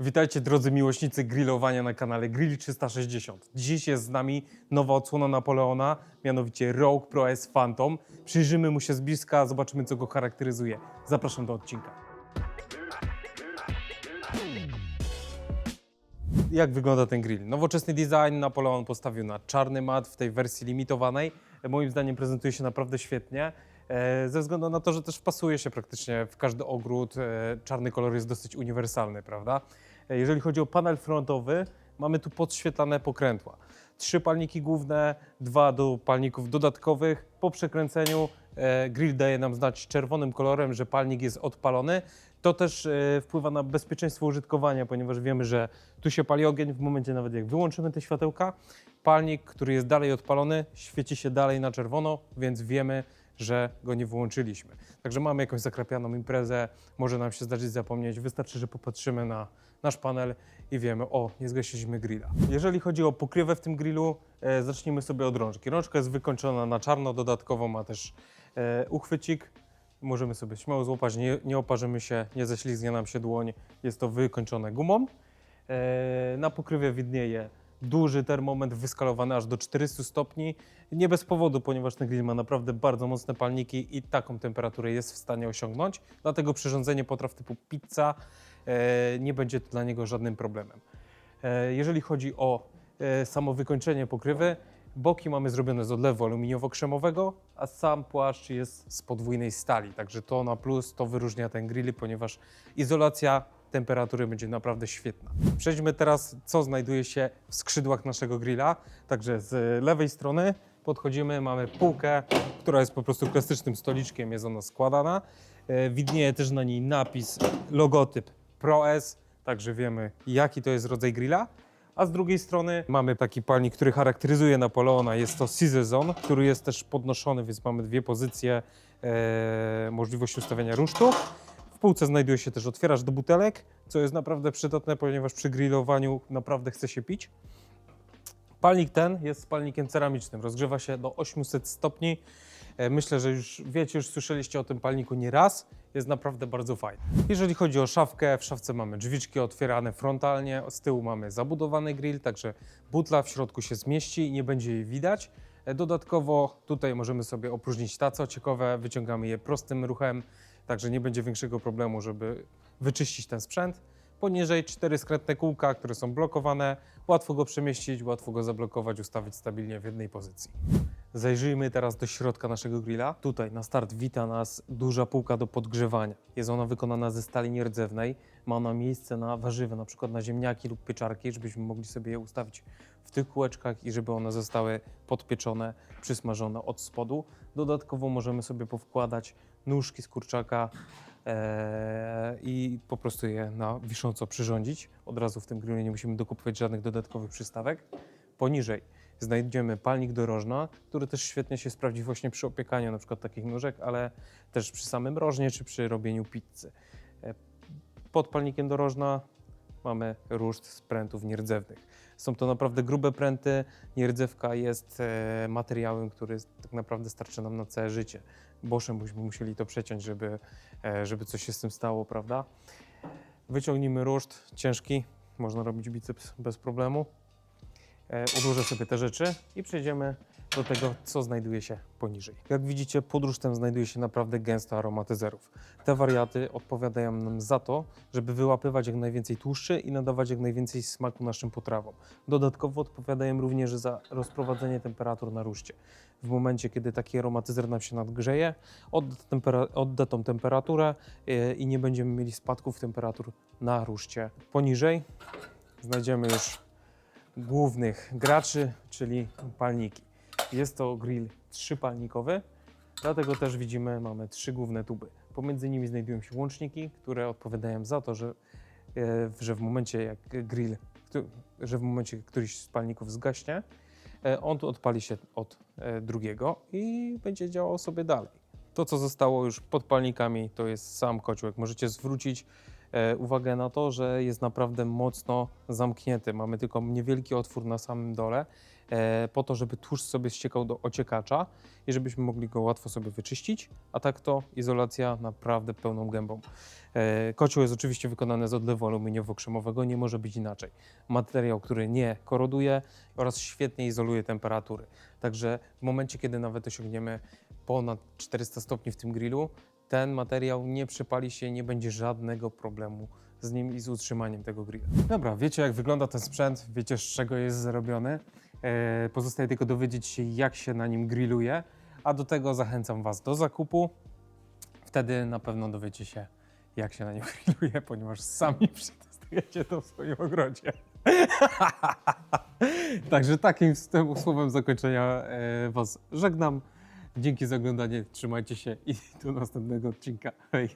Witajcie drodzy miłośnicy grillowania na kanale Grill 360. Dziś jest z nami nowa odsłona Napoleona, mianowicie Rogue Pro S Phantom. Przyjrzymy mu się z bliska, zobaczymy co go charakteryzuje. Zapraszam do odcinka. Jak wygląda ten grill? Nowoczesny design Napoleon postawił na czarny mat w tej wersji limitowanej. Moim zdaniem prezentuje się naprawdę świetnie. E, Ze względu na to, że też wpasuje się praktycznie w każdy ogród. e, Czarny kolor jest dosyć uniwersalny, prawda? E, Jeżeli chodzi o panel frontowy, mamy tu podświetlane pokrętła. Trzy palniki główne, dwa do palników dodatkowych. Po przekręceniu e, grill daje nam znać czerwonym kolorem, że palnik jest odpalony. To też e, wpływa na bezpieczeństwo użytkowania, ponieważ wiemy, że tu się pali ogień w momencie nawet jak wyłączymy te światełka. Palnik, który jest dalej odpalony, świeci się dalej na czerwono, więc wiemy, że go nie wyłączyliśmy. Także mamy jakąś zakrapianą imprezę, może nam się zdarzyć zapomnieć, wystarczy, że popatrzymy na nasz panel i wiemy, o, nie zgasiliśmy grilla. Jeżeli chodzi o pokrywę w tym grillu, e, zacznijmy sobie od rączki. Rączka jest wykończona na czarno, dodatkowo ma też e, uchwycik. Możemy sobie śmiało złapać, nie, nie oparzymy się, nie ześlizgnie nam się dłoń. Jest to wykończone gumą. E, na pokrywie widnieje duży termometr wyskalowany aż do 400 stopni. Nie bez powodu, ponieważ ten grill ma naprawdę bardzo mocne palniki i taką temperaturę jest w stanie osiągnąć. Dlatego przyrządzenie potraw typu pizza e, nie będzie dla niego żadnym problemem. E, jeżeli chodzi o e, samo wykończenie pokrywy, boki mamy zrobione z odlewu aluminiowo-krzemowego, a sam płaszcz jest z podwójnej stali. Także to na plus, to wyróżnia ten grill, ponieważ izolacja temperatury będzie naprawdę świetna. Przejdźmy teraz, co znajduje się w skrzydłach naszego grilla. Także z lewej strony podchodzimy, mamy półkę, która jest po prostu klasycznym stoliczkiem, jest ona składana. E, Widnieje też na niej napis, logotyp ProS, także wiemy jaki to jest rodzaj grilla. A z drugiej strony mamy taki palnik, który charakteryzuje Napoleona. Jest to Season, który jest też podnoszony, więc mamy dwie pozycje, e, możliwość ustawiania rusztu. W półce znajduje się też otwieracz do butelek, co jest naprawdę przydatne, ponieważ przy grillowaniu naprawdę chce się pić. Palnik ten jest palnikiem ceramicznym, rozgrzewa się do 800 stopni. E, Myślę, że już wiecie, już słyszeliście o tym palniku nie raz. Jest naprawdę bardzo fajny. Jeżeli chodzi o szafkę, w szafce mamy drzwiczki otwierane frontalnie, z tyłu mamy zabudowany grill, także butla w środku się zmieści i nie będzie jej widać. E, Dodatkowo tutaj możemy sobie opróżnić tace ociekowe, wyciągamy je prostym ruchem, także nie będzie większego problemu, żeby wyczyścić ten sprzęt. Poniżej cztery skrętne kółka, które są blokowane. Łatwo go przemieścić, łatwo go zablokować, ustawić stabilnie w jednej pozycji. Zajrzyjmy teraz do środka naszego grilla. Tutaj na start wita nas duża półka do podgrzewania. Jest ona wykonana ze stali nierdzewnej. Ma ona miejsce na warzywa, na przykład na ziemniaki lub pieczarki, żebyśmy mogli sobie je ustawić w tych kółeczkach i żeby one zostały podpieczone, przysmażone od spodu. Dodatkowo możemy sobie powkładać nóżki z kurczaka Eee, i po prostu je na wisząco przyrządzić. Od razu w tym grillu nie musimy dokupować żadnych dodatkowych przystawek. Poniżej znajdziemy palnik do rożna, który też świetnie się sprawdzi właśnie przy opiekaniu na przykład takich nóżek, ale też przy samym rożnie czy przy robieniu pizzy. E, Pod palnikiem do rożna mamy ruszt z prętów nierdzewnych. Są to naprawdę grube pręty. Nierdzewka jest e, materiałem, który tak naprawdę starczy nam na całe życie. Boszem byśmy musieli to przeciąć, żeby, e, żeby coś się z tym stało, prawda? Wyciągnijmy ruszt ciężki, można robić biceps bez problemu. E, Odłożę sobie te rzeczy i przejdziemy do tego, co znajduje się poniżej. Jak widzicie, pod rusztem znajduje się naprawdę gęsto aromatyzerów. Te wariaty odpowiadają nam za to, żeby wyłapywać jak najwięcej tłuszczy i nadawać jak najwięcej smaku naszym potrawom. Dodatkowo odpowiadają również za rozprowadzenie temperatur na ruszcie. W momencie, kiedy taki aromatyzer nam się nadgrzeje, odda, tempera- odda tą temperaturę e, i nie będziemy mieli spadków temperatur na ruszcie. Poniżej znajdziemy już głównych graczy, czyli palniki. Jest to grill trzypalnikowy, dlatego też widzimy, mamy trzy główne tuby. Pomiędzy nimi znajdują się łączniki, które odpowiadają za to, że, e, że w momencie jak grill, że w momencie któryś z palników zgaśnie, e, on tu odpali się od e, drugiego i będzie działał sobie dalej. To, co zostało już pod palnikami, to jest sam kociołek. Możecie zwrócić uwagę na to, że jest naprawdę mocno zamknięty. Mamy tylko niewielki otwór na samym dole. e, po to, żeby tłuszcz sobie ściekał do ociekacza i żebyśmy mogli go łatwo sobie wyczyścić, a tak to izolacja naprawdę pełną gębą. E, Kocioł jest oczywiście wykonany z odlewu aluminiowo-krzemowego, nie może być inaczej. Materiał, który nie koroduje oraz świetnie izoluje temperatury. Także w momencie, kiedy nawet osiągniemy ponad 400 stopni w tym grillu, ten materiał nie przypali się, nie będzie żadnego problemu z nim i z utrzymaniem tego grilla. Dobra, wiecie jak wygląda ten sprzęt, wiecie z czego jest zrobiony. E, pozostaje tylko dowiedzieć się, jak się na nim grilluje, a do tego zachęcam Was do zakupu. Wtedy na pewno dowiecie się, jak się na nim grilluje, ponieważ sami przetestujecie to w swoim ogrodzie. Także takim słowem zakończenia e, Was żegnam. Dzięki za oglądanie, trzymajcie się i do następnego odcinka. Hej!